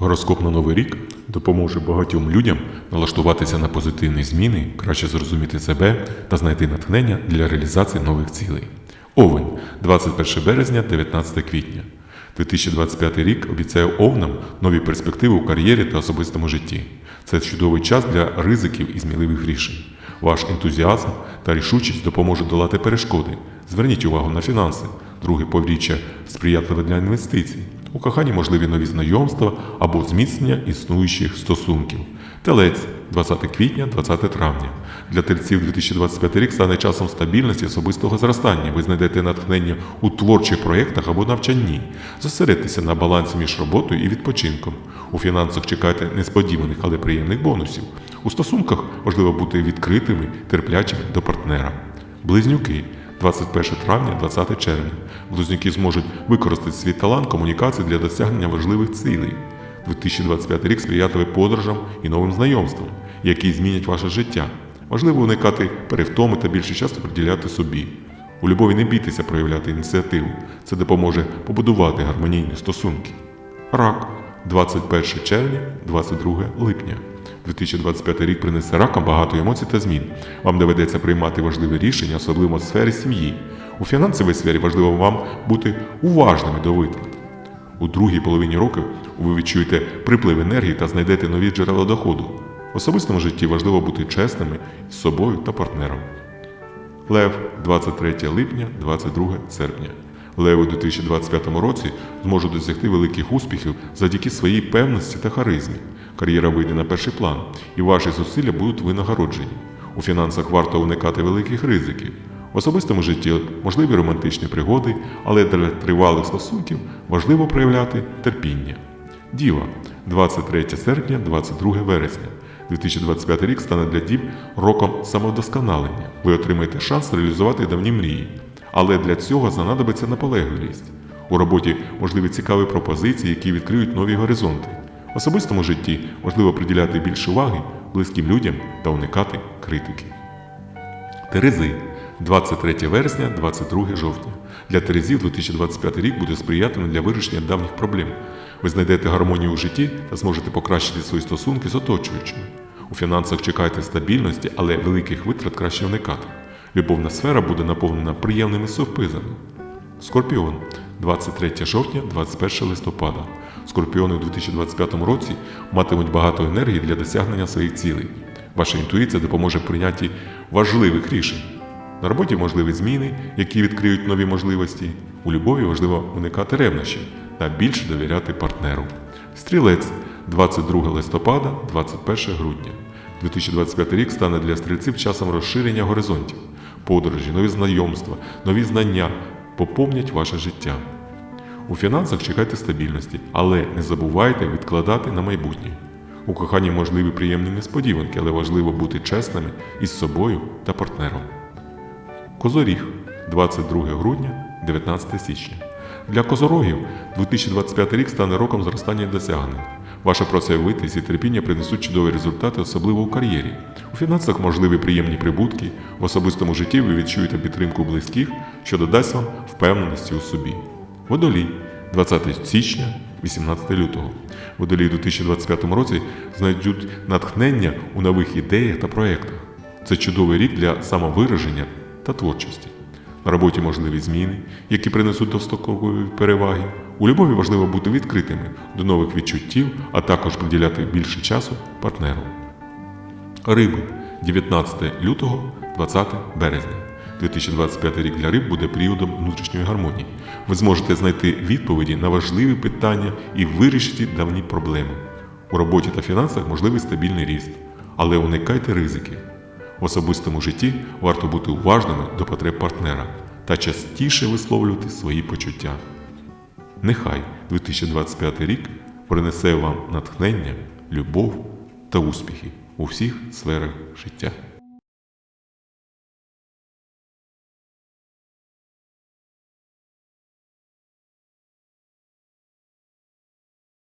Гороскоп на новий рік допоможе багатьом людям налаштуватися на позитивні зміни, краще зрозуміти себе та знайти натхнення для реалізації нових цілей. Овен, 21 березня, 19 квітня. 2025 рік обіцяє овнам нові перспективи у кар'єрі та особистому житті. Це чудовий час для ризиків і сміливих рішень. Ваш ентузіазм та рішучість допоможуть долати перешкоди. Зверніть увагу на фінанси. Друге повріччя сприятливе для інвестицій. У коханні можливі нові знайомства або зміцнення існуючих стосунків. Телець 20 квітня, 20 травня. Для тельців 2025 рік стане часом стабільності особистого зростання. Ви знайдете натхнення у творчих проєктах або навчанні. Зосередьтеся на балансі між роботою і відпочинком. У фінансах чекайте несподіваних, але приємних бонусів. У стосунках важливо бути відкритими, терплячими до партнера. Близнюки 21 травня, 20 червня. Близнюки зможуть використати свій талант комунікації для досягнення важливих цілей. 2025 рік сприятливий подорожам і новим знайомствам, які змінять ваше життя. Важливо уникати перевтоми та більше часу приділяти собі. У любові не бійтеся проявляти ініціативу. Це допоможе побудувати гармонійні стосунки. Рак 21 червня, 22 липня. 2025 рік принесе ракам багато емоцій та змін. Вам доведеться приймати важливі рішення, особливо в сфері сім'ї. У фінансовій сфері важливо вам бути уважними до витрат. У другій половині року ви відчуєте приплив енергії та знайдете нові джерела доходу. В особистому житті важливо бути чесними з собою та партнером. Лев 23 липня, 22 серпня. Леви у 2025 році зможуть досягти великих успіхів завдяки своїй певності та харизмі. Кар'єра вийде на перший план, і ваші зусилля будуть винагороджені. У фінансах варто уникати великих ризиків. В особистому житті можливі романтичні пригоди, але для тривалих стосунків важливо проявляти терпіння. Діва 23 серпня, 22 вересня. 2025 рік стане для дів роком самовдосконалення. Ви отримаєте шанс реалізувати давні мрії. Але для цього знадобиться наполегливість. У роботі можливі цікаві пропозиції, які відкриють нові горизонти. В особистому житті можливо приділяти більше уваги близьким людям та уникати критики. Терези 23 вересня, 22 жовтня. Для Терезів 2025 рік буде сприятливим для вирішення давніх проблем. Ви знайдете гармонію у житті та зможете покращити свої стосунки з оточуючими. У фінансах чекайте стабільності, але великих витрат краще уникати. Любовна сфера буде наповнена приємними сюрпризами. Скорпіон 23 жовтня, 21 листопада. Скорпіони у 2025 році матимуть багато енергії для досягнення своїх цілей. Ваша інтуїція допоможе в прийнятті важливих рішень. На роботі можливі зміни, які відкриють нові можливості. У любові важливо уникати ревнощів та більше довіряти партнеру. Стрілець 22 листопада, 21 грудня. 2025 рік стане для стрільців часом розширення горизонтів. Подорожі, нові знайомства, нові знання поповнять ваше життя. У фінансах чекайте стабільності, але не забувайте відкладати на майбутнє. У коханні можливі приємні несподіванки, але важливо бути чесними із собою та партнером. Козоріг 22 грудня, 19 січня. Для козорогів 2025 рік стане роком зростання досягнень. Ваша працьовитість і терпіння принесуть чудові результати, особливо у кар'єрі. У фінансах можливі приємні прибутки, в особистому житті ви відчуєте підтримку близьких, що додасть вам впевненості у собі. Водолій 20 січня, 18 лютого. Водолій у 2025 році знайдуть натхнення у нових ідеях та проєктах. Це чудовий рік для самовираження та творчості. На роботі можливі зміни, які принесуть дострокові переваги. У любові важливо бути відкритими до нових відчуттів, а також приділяти більше часу партнеру. Риби 19 лютого 20 березня. 2025 рік для риб буде періодом внутрішньої гармонії. Ви зможете знайти відповіді на важливі питання і вирішити давні проблеми. У роботі та фінансах можливий стабільний ріст, але уникайте ризиків. В особистому житті варто бути уважними до потреб партнера та частіше висловлювати свої почуття. Нехай 2025 рік принесе вам натхнення, любов та успіхи у всіх сферах життя.